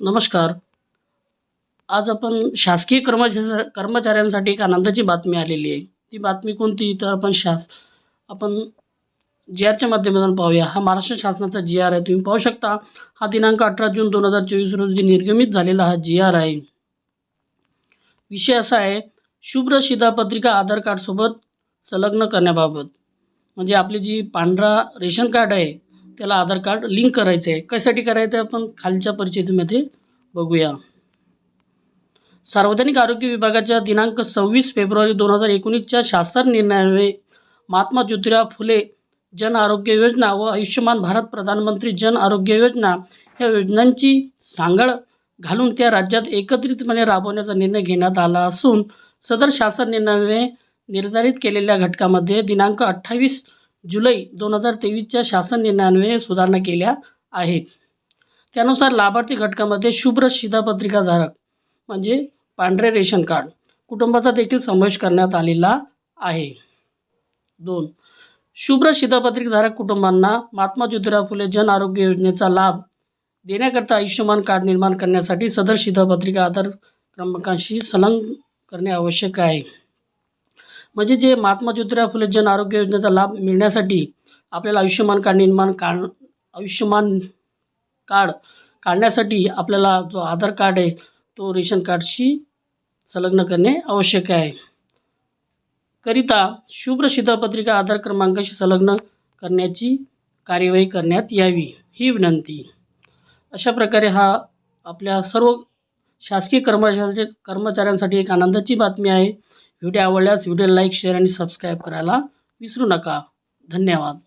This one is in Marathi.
नमस्कार. आज आपण शासकीय कर्मचारी कर्मचाऱ्यांसाठी एक आनंदाची बातमी आलेली आहे. ती बातमी कोणती? तर आपण शास आपण जी आरच्या माध्यमातून पाहूया. हा महाराष्ट्र शासनाचा जी आर आहे. तुम्ही पाहू शकता हा दिनांक अठरा जून दोन हजार चोवीस रोजी निर्गमित झालेला हा जी आर आहे. विषय असा आहे शुभ्र शिधापत्रिका आधार कार्डसोबत संलग्न करण्याबाबत. म्हणजे आपली जी पांढरा रेशन कार्ड आहे त्याला आधार कार्ड लिंक करायचं आहे कशासाठी करायचं आहे आपण? खालच्या परिचितीमध्ये बघूया. सार्वजनिक आरोग्य विभागाच्या दिनांक सव्वीस फेब्रुवारी दोन हजार एकोणीसच्या शासन निर्णयामुळे महात्मा ज्योतिराव फुले जन आरोग्य योजना व आयुष्यमान भारत प्रधानमंत्री जन आरोग्य योजना या योजनांची सांगड घालून त्या राज्यात एकत्रितपणे राबवण्याचा निर्णय घेण्यात आला असून सदर शासन निर्णयामुळे निर्धारित केलेल्या घटकामध्ये दिनांक अठ्ठावीस जुलै दोन हजार तेवीसच्या शासन निर्णयान्वये सुधारणा केल्या आहेत. त्यानुसार लाभार्थी घटकामध्ये शुभ्र शिधापत्रिकाधारक म्हणजे पांढरे रेशन कार्ड कुटुंबाचा देखील समावेश करण्यात आलेला आहे. दोन शुभ्र शिधापत्रिकाधारक कुटुंबांना महात्मा ज्योतिराव फुले जन आरोग्य योजनेचा लाभ देण्याकरता आयुष्यमान कार्ड निर्माण करण्यासाठी सदर शिधापत्रिका आधार क्रमांकाशी संलग्न करणे आवश्यक आहे. म्हणजे जे महात्मा ज्योतिराव फुले जन आरोग्य योजनेचा लाभ मिळण्यासाठी आपल्याला आयुष्यमान कार्ड निर्माण काढ आयुष्यमान कार्ड काढण्यासाठी आपल्याला जो आधार कार्ड आहे तो रेशन कार्डशी संलग्न करणे आवश्यक आहे. करिता शुभ्र शिधापत्रिका आधार क्रमांकाशी संलग्न करण्याची कार्यवाही करण्यात यावी ही विनंती. अशा प्रकारे हा आपल्या सर्व शासकीय कर्मचाऱ्या कर्मचाऱ्यांसाठी एक आनंदाची बातमी आहे. व्हिडिओ आवडल्यास व्हिडिओ लाईक शेअर आणि सबस्क्राईब करायला विसरू नका. धन्यवाद.